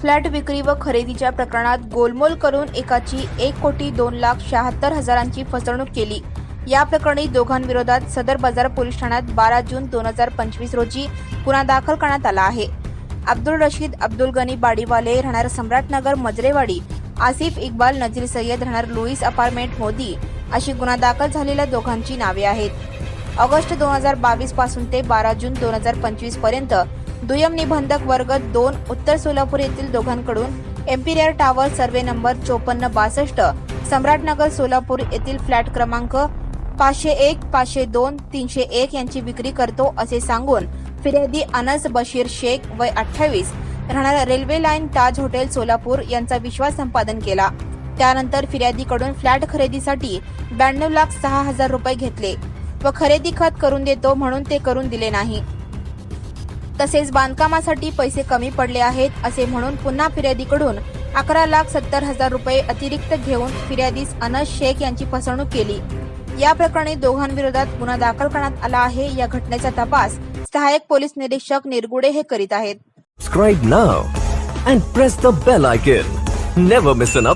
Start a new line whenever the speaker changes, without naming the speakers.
Flat विक्री व खरेदीच्या प्रकरणात गोलमोल करून एकाची एक कोटी दोन लाख शहात्तर हजारांची फसवणूक केली. या प्रकरणी दोघांविरोधात सदर बाजार पोलीस ठाण्यात बारा जून दोन हजार पंचवीस रोजी गुन्हा दाखल करण्यात आला आहे. अब्दुल रशीद अब्दुल गनी बाडीवाले राहणार सम्राटनगर मजरेवाडी. आसिफ इक्बाल नजीर सय्यद राहणार लुईस अपार्टमेंट मोदी. अशी गुन्हा दाखल झालेल्या दोघांची नावे आहेत. ऑगस्ट दोन हजार बावीसपासून ते बारा जून दोन हजार पंचवीसपर्यंत दुय्यम निबंधक वर्ग दोन उत्तर सोलापूर येथील दोघांकडून एम्पिरियर टावर सर्वे नंबर चोपन्न बासष्ट सम्राटनगर सोलापूर येथील फ्लॅट क्रमांक पाचशे एक पाचशे दोन तीनशे एक यांची विक्री करतो असे सांगून फिर्यादी अनस बशीर शेख वय अठ्ठावीस राहणारा railway line Taj hotel Solapur यांचा विश्वास संपादन केला. त्यानंतर फिर्यादीकडून फ्लॅट खरेदीसाठी ब्याण्णव लाख सहा हजार रुपये घेतले व खरेदी खत करून देतो म्हणून ते करून दिले नाही. तसेच बांधकामासाठी पैसे कमी पडले आहेत असे म्हणून पुन्हा फिर्यादीकडून अकरा लाख सत्तर हजार रुपये अतिरिक्त घेऊन फिर्यादीस अनस शेख यांची फसवणूक केली या प्रकरणी दोघांविरोधात गुन्हा दाखल करण्यात आला आहे या घटनेचा तपास सहाय्यक पोलीस निरीक्षक निरगुडे हे करीत आहेत
Subscribe now and press the bell icon. Never miss an.